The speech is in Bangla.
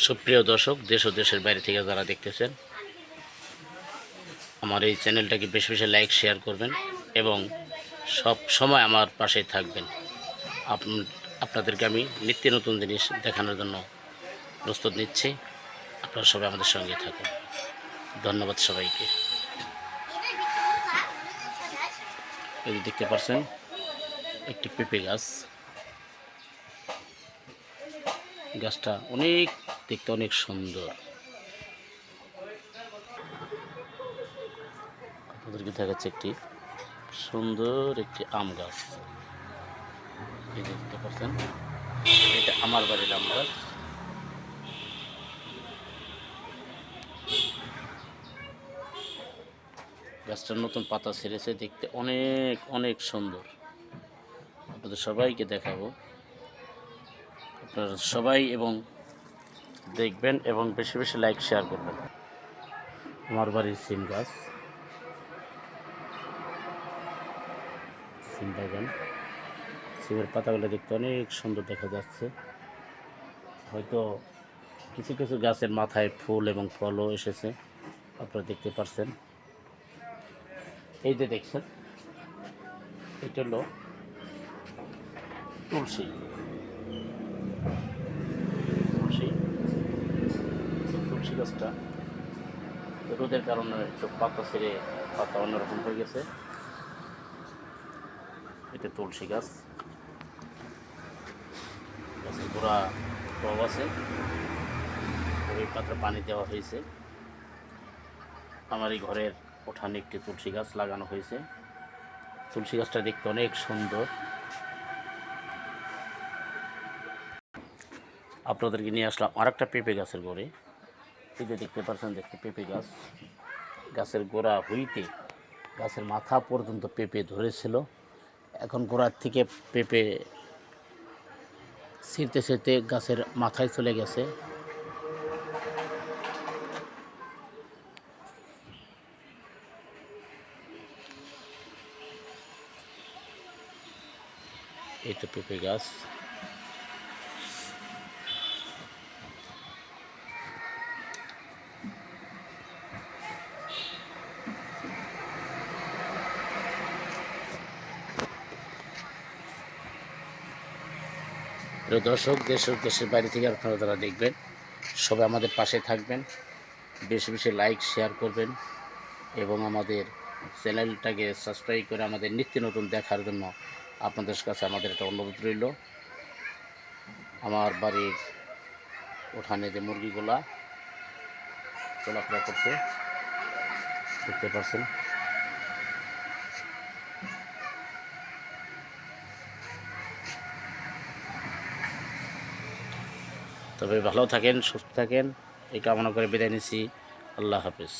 সুপ্রিয় দর্শক, দেশ ও দেশের বাইরে থেকে যারা দেখতেছেন, আমার এই চ্যানেলটাকে বেশি বেশি লাইক, শেয়ার করবেন এবং সব সময় আমার পাশে থাকবেন। আপ- আপনাদেরকে আমি নিত্য নতুন জিনিস দেখানোর জন্য প্রস্তুত নিচ্ছি। আপনারা সবাই আমাদের সঙ্গে থাকুন। ধন্যবাদ সবাইকে। এই দেখতে পাচ্ছেন, একটি পেঁপে গাছ। গাছটা অনেক দেখতে অনেক সুন্দর। আপনাদেরকে দেখাচ্ছে একটি সুন্দর একটি আম গাছ। দেখতে পাচ্ছেন, এটা আমার বাড়ির আম গাছ। গাছটার নতুন পাতা ছেড়েছে, দেখতে অনেক অনেক সুন্দর। আপনাদের সবাইকে দেখাবো। আপনারা সবাই এবং দেখবেন এবং বেশি বেশি লাইক শেয়ার করবেন। আমার বাড়ির সিম গাছ। সিম বাগান। সিমের পাতাগুলো দেখতে অনেক সুন্দর দেখা যাচ্ছে। হয়তো কিছু কিছু গাছের মাথায় ফুল এবং ফলও এসেছে, আপনারা দেখতে পাচ্ছেন এই যে দেখছেন, এটা হলো তুলসী এই তুলসী গাছটা রোদের কারণে একটু পাতা ছেড়ে পাতা অন্যরকম হয়ে গেছে। এটা তুলসী গাছ। গাছের গোড়া টব আছে। ওই পাত্রে পানি দেওয়া হয়েছে। আমার এই ঘরের ওঠানে একটি তুলসী গাছ লাগানো হয়েছে। তুলসী গাছটা দেখতে অনেক সুন্দর। আপনাদেরকে নিয়ে আসলাম আর একটা পেঁপে গাছের গোড়ে এই যে দেখতে পাচ্ছেন, দেখতে পেঁপে গাছ। গাছের গোড়া হইতে গাছের মাথা পর্যন্ত পেঁপে ধরেছিল। এখন গোড়ার থেকে পেঁপে ছিঁড়তে ছিঁড়তে গাছের মাথায় চলে গেছে। এই তো পেঁপে গাছ। প্রিয় দর্শক, দেশ দেশের বাইরে থেকে আপনারা তারা দেখবেন, সবাই আমাদের পাশে থাকবেন। বেশি বেশি লাইক শেয়ার করবেন এবং আমাদের চ্যানেলটাকে সাবস্ক্রাইব করে আমাদের নিত্য নতুন দেখার জন্য আপনাদের কাছে আমাদের একটা অনুরোধ রইল। আমার বাড়ির উঠানে যে মুরগিগুলা চলাফেরা করছে, দেখতে পাচ্ছেন। তবে ভালো থাকেন সুস্থ থাকেন। এই কামনা করে বিদায় নিছি আল্লাহ হাফিজ।